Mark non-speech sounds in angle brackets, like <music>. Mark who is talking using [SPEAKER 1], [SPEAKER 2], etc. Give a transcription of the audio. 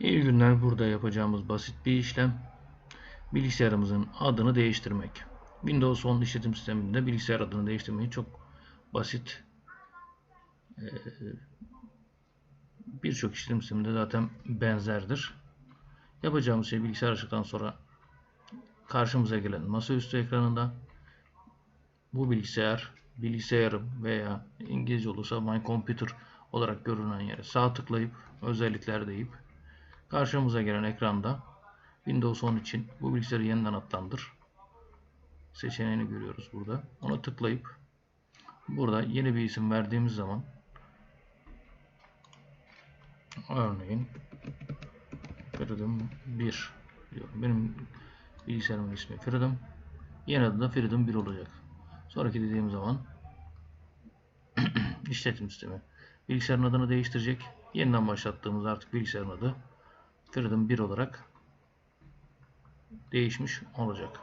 [SPEAKER 1] İyi günler. Burada yapacağımız basit bir işlem. Bilgisayarımızın adını değiştirmek. Windows 10 işletim sisteminde bilgisayar adını değiştirmeyi çok basit. Ee, Birçok işletim sisteminde zaten benzerdir. Yapacağımız şey bilgisayar açtıktan sonra karşımıza gelen masaüstü ekranında bu bilgisayar, bilgisayarım veya İngilizce olursa my computer olarak görünen yere sağ tıklayıp özellikler deyip karşımıza gelen ekranda Windows 10 için bu bilgisayarı yeniden adlandır seçeneğini görüyoruz burada. Ona tıklayıp burada yeni bir isim verdiğimiz zaman örneğin Freedom 1 diyorum. Benim bilgisayarımın ismi Freedom. Yeni adı da Freedom 1 olacak. Sonraki dediğim zaman <clears throat> işletim sistemi bilgisayarın adını değiştirecek. Yeniden başlattığımız artık bilgisayarın adı Freedom 1 olarak değişmiş olacak.